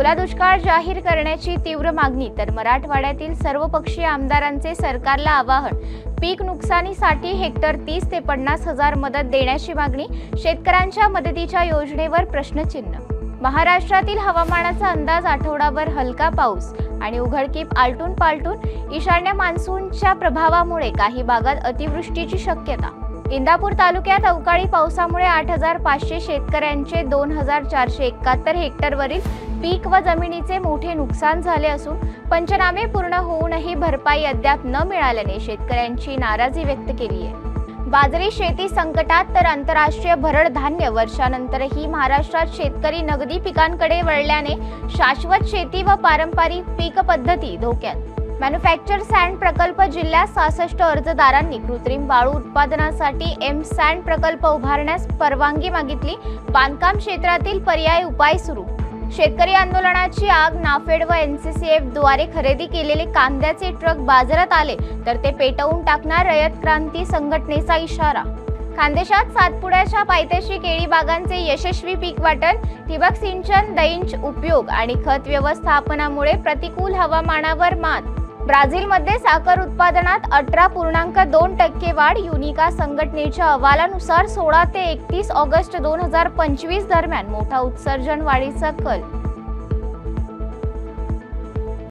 ओला दुष्काळ जाहीर करण्याची तीव्र मागणी तर मराठवाड्यातील सर्वपक्षीय आमदारांचे सरकारला आवाहन. पीक नुकसानीसाठी हेक्टर तीस ते पन्नास हजार मदत देण्याची मागणी शेतकऱ्यांच्या मदतीच्या योजनेवर प्रश्नचिन्ह. महाराष्ट्रातील हवामानाचा अंदाज आठवडाभर हलका पाऊस आणि उघडकीप आलटून पालटून ईशान्य मान्सूनच्या प्रभावामुळे काही भागात अतिवृष्टीची शक्यता. इंदापूर तालुक्यात अवकाळी पावसामुळे आठ हजार पाचशे शेतकऱ्यांचे दोन हजार चारशे एकाहत्तर हेक्टरवरील पीक व जमिनीचे मोठे नुकसान झाले असून पंचनामे पूर्ण होऊनही भरपाई अद्याप न मिळाल्याने शेतकऱ्यांची नाराजी व्यक्त केली आहे बाजरी शेती संकटात तर आंतरराष्ट्रीय भरड धान्य वर्षानंतरही महाराष्ट्रात शेतकरी नगदी पिकांकडे वळल्याने शाश्वत शेती व पारंपरिक पीक पद्धती धोक्यात. मॅन्युफॅक्चर सँड प्रकल्प जिल्ह्यात सहासष्ट अर्जदारांनी कृत्रिम वाळू उत्पादनासाठी एम सँड प्रकल्प उभारण्यास परवानगी मागितली. बांधकाम क्षेत्रातील पर्याय उपाय सुरू. शेतकरी आंदोलनाची आग नाफेड व एनसीसीएफद्वारे खरेदी केलेले कांद्याचे ट्रक बाजारात आले तर ते पेटवून टाकणार रयत क्रांती संघटनेचा इशारा. खानदेशात सातपुड्याच्या पायथ्याशी केळी बागांचे यशस्वी पीक वाटण ठिबक सिंचन दैंच उपयोग आणि खत व्यवस्थापनामुळे प्रतिकूल हवामानावर मात ब्राझीलमध्ये साखर उत्पादनात अठरा पूर्णांक दोन टक्के वाढ युनिका संघटनेच्या अहवालानुसार सोळा ते एकतीस ऑगस्ट दोन हजार पंचवीस दरम्यान मोठा उत्सर्जन वाढीचा कल.